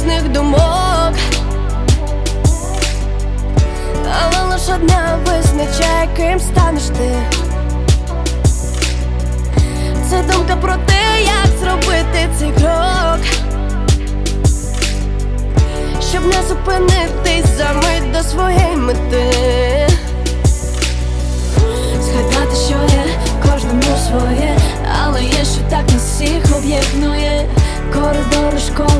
різних думок. Але лиш одна визначає, ким станеш ти. Це думка про те, як зробити цей крок, щоб не зупинитись за мить до своєї мети. Згадати, що є кожному своє, але є, що так нас всіх об'єднує. Коридори школи,